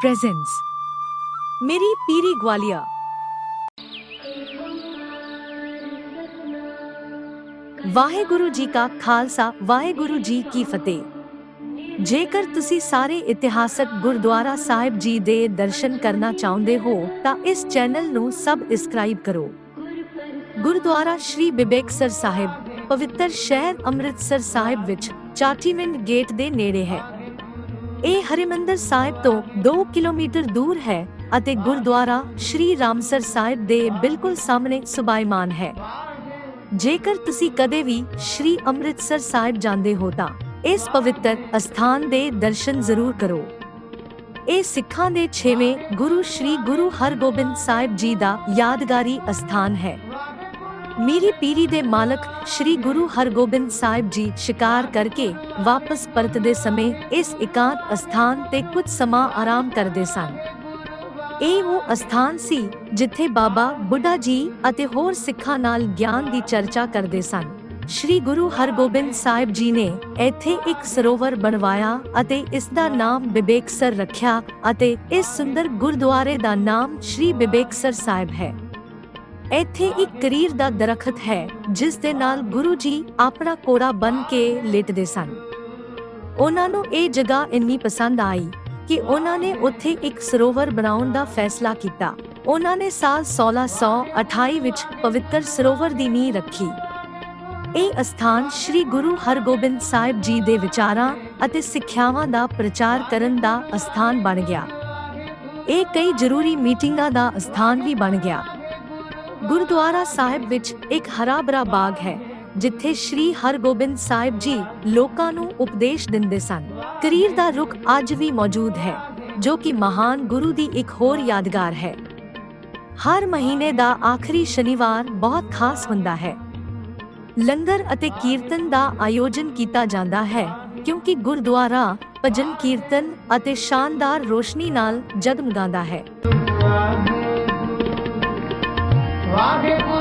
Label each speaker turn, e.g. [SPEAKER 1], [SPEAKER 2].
[SPEAKER 1] presents ਮੇਰੀ ਪੀਰੀ ਗਵਾਲੀਆ ਵਾਹਿਗੁਰੂ ਜੀ ਕਾ ਖਾਲਸਾ ਵਾਹਿਗੁਰੂ ਜੀ ਕੀ ਫਤਿਹ ਜੇਕਰ ਤੁਸੀਂ ਸਾਰੇ ਇਤਿਹਾਸਕ ਗੁਰਦੁਆਰਾ ਸਾਹਿਬ ਜੀ ਦੇ ਦਰਸ਼ਨ ਕਰਨਾ ਚਾਹੁੰਦੇ ਹੋ ਤਾਂ ਇਸ ਚੈਨਲ ਨੂੰ ਸਬਸਕ੍ਰਾਈਬ ਕਰੋ ਗੁਰਦੁਆਰਾ ਸ਼੍ਰੀ ਬਿਬੇਕਸਰ ਸਾਹਿਬ ਪਵਿੱਤਰ ਸ਼ਹਿਰ ਅੰਮ੍ਰਿਤਸਰ ਸਾਹਿਬ ਵਿੱਚ ਚਾਟੀਵਿੰਡ ਗੇਟ ਦੇ ਨੇੜੇ ਹੈ ਇਹ ਹਰਿਮੰਦਰ ਸਾਹਿਬ ਤੋਂ 2 ਕਿਲੋਮੀਟਰ ਦੂਰ ਹੈ ਅਤੇ ਗੁਰਦੁਆਰਾ ਸ਼੍ਰੀ ਰਾਮਸਰ ਸਾਹਿਬ ਦੇ ਬਿਲਕੁਲ ਸਾਹਮਣੇ ਸੁਭਾਇਮਾਨ ਹੈ। ਜੇਕਰ ਤੁਸੀਂ ਕਦੇ ਵੀ ਸ਼੍ਰੀ ਅੰਮ੍ਰਿਤਸਰ ਸਾਹਿਬ ਜਾਂਦੇ ਹੋ ਤਾਂ ਇਸ ਪਵਿੱਤਰ ਅਸਥਾਨ ਦੇ ਦਰਸ਼ਨ ਜ਼ਰੂਰ ਕਰੋ। ਇਹ ਸਿੱਖਾਂ ਦੇ 6ਵੇਂ ਗੁਰੂ ਸ਼੍ਰੀ ਗੁਰੂ ਹਰਗੋਬਿੰਦ ਸਾਹਿਬ ਜੀ ਦਾ ਯਾਦਗਾਰੀ ਅਸਥਾਨ ਹੈ। ਮੀਰੀ ਪੀਰੀ ਦੇ ਮਾਲਕ ਸ਼੍ਰੀ ਗੁਰੂ ਹਰਗੋਬਿੰਦ ਸਾਹਿਬ ਜੀ ਸ਼ਿਕਾਰ ਕਰਕੇ ਵਾਪਸ ਪਰਤਦੇ ਸਮੇਂ ਇਸ ਇਕਾਂਤ ਅਸਥਾਨ ਤੇ ਕੁਝ ਸਮਾਂ ਆਰਾਮ ਕਰਦੇ ਸਨ ਇਹ ਉਹ ਅਸਥਾਨ ਸੀ ਜਿੱਥੇ ਬਾਬਾ ਬੁੱਢਾ ਜੀ ਅਤੇ ਹੋਰ ਸਿੱਖਾਂ ਨਾਲ ਗਿਆਨ ਦੀ ਚਰਚਾ ਕਰਦੇ ਸਨ ਸ਼੍ਰੀ ਗੁਰੂ ਹਰਗੋਬਿੰਦ ਸਾਹਿਬ ਜੀ ਨੇ ਇੱਥੇ ਇੱਕ ਸਰੋਵਰ ਬਣਵਾਇਆ ਅਤੇ ਇਸ ਦਾ ਨਾਮ ਬਿਬੇਕਸਰ ਰੱਖਿਆ ਅਤੇ ਇਸ ਸੁੰਦਰ ਗੁਰਦੁਆਰੇ ਦਾ ਨਾਮ ਸ਼੍ਰੀ ਬਿਬੇਕਸਰ ਸਾਹਿਬ ਹੈ ਇੱਥੇ ਇੱਕ ਕਰੀਰ ਦਾ ਦਰਖਤ ਹੈ, ਜਿਸ ਦੇ ਨਾਲ ਗੁਰੂ ਜੀ ਆਪਣਾ ਕੋੜਾ ਬਨ ਕੇ ਲੇਟਦੇ ਸਨ। ਉਹਨਾਂ ਨੂੰ ਇਹ ਜਗ੍ਹਾ ਇੰਨੀ ਪਸੰਦ ਆਈ ਕਿ ਉਹਨਾਂ ਨੇ ਉੱਥੇ ਇੱਕ ਸਰੋਵਰ ਬਣਾਉਣ ਦਾ ਫੈਸਲਾ ਕੀਤਾ। ਉਹਨਾਂ ਨੇ ਸਾਲ 1628 ਵਿੱਚ ਪਵਿੱਤਰ ਸਰੋਵਰ ਦੀ ਨੀਂਹ ਰੱਖੀ। ਇਹ ਅਸਥਾਨ ਸ੍ਰੀ ਗੁਰੂ ਹਰਗੋਬਿੰਦ ਸਾਹਿਬ ਜੀ ਦੇ ਵਿਚਾਰਾਂ ਅਤੇ ਸਿੱਖਿਆਵਾਂ ਦਾ ਪ੍ਰਚਾਰ ਕਰਨ ਦਾ ਅਸਥਾਨ ਬਣ ਗਿਆ। ਇਹ ਕਈ ਜ਼ਰੂਰੀ ਮੀਟਿੰਗਾਂ ਦਾ ਅਸਥਾਨ ਵੀ ਬਣ ਗਿਆ। ਗੁਰਦੁਆਰਾ ਸਾਹਿਬ ਵਿੱਚ ਇੱਕ ਹਰਾ ਭਰਾ ਬਾਗ ਹੈ, ਜਿੱਥੇ ਸ਼੍ਰੀ ਹਰਗੋਬਿੰਦ ਸਾਹਿਬ ਜੀ ਲੋਕਾਂ ਨੂੰ ਉਪਦੇਸ਼ ਦਿੰਦੇ ਸਨ। ਕਰੀਰ ਦਾ ਰੁੱਖ ਅੱਜ ਵੀ ਮੌਜੂਦ ਹੈ, ਜੋ ਕਿ ਮਹਾਨ ਗੁਰੂ ਦੀ ਇੱਕ ਹੋਰ ਯਾਦਗਾਰ ਹੈ। ਹਰ ਮਹੀਨੇ ਦਾ ਆਖਰੀ ਸ਼ਨੀਵਾਰ ਬਹੁਤ ਖਾਸ ਹੁੰਦਾ ਹੈ। ਲੰਗਰ ਅਤੇ ਕੀਰਤਨ ਦਾ ਆਯੋਜਨ ਕੀਤਾ ਜਾਂਦਾ ਹੈ, ਕਿਉਂਕਿ ਗੁਰਦੁਆਰਾ ਭਜਨ ਕੀਰਤਨ ਅਤੇ ਸ਼ਾਨਦਾਰ ਰੋਸ਼ਨੀ ਨਾਲ ਜਗਮਗਾਉਂਦਾ ਹੈ। Ave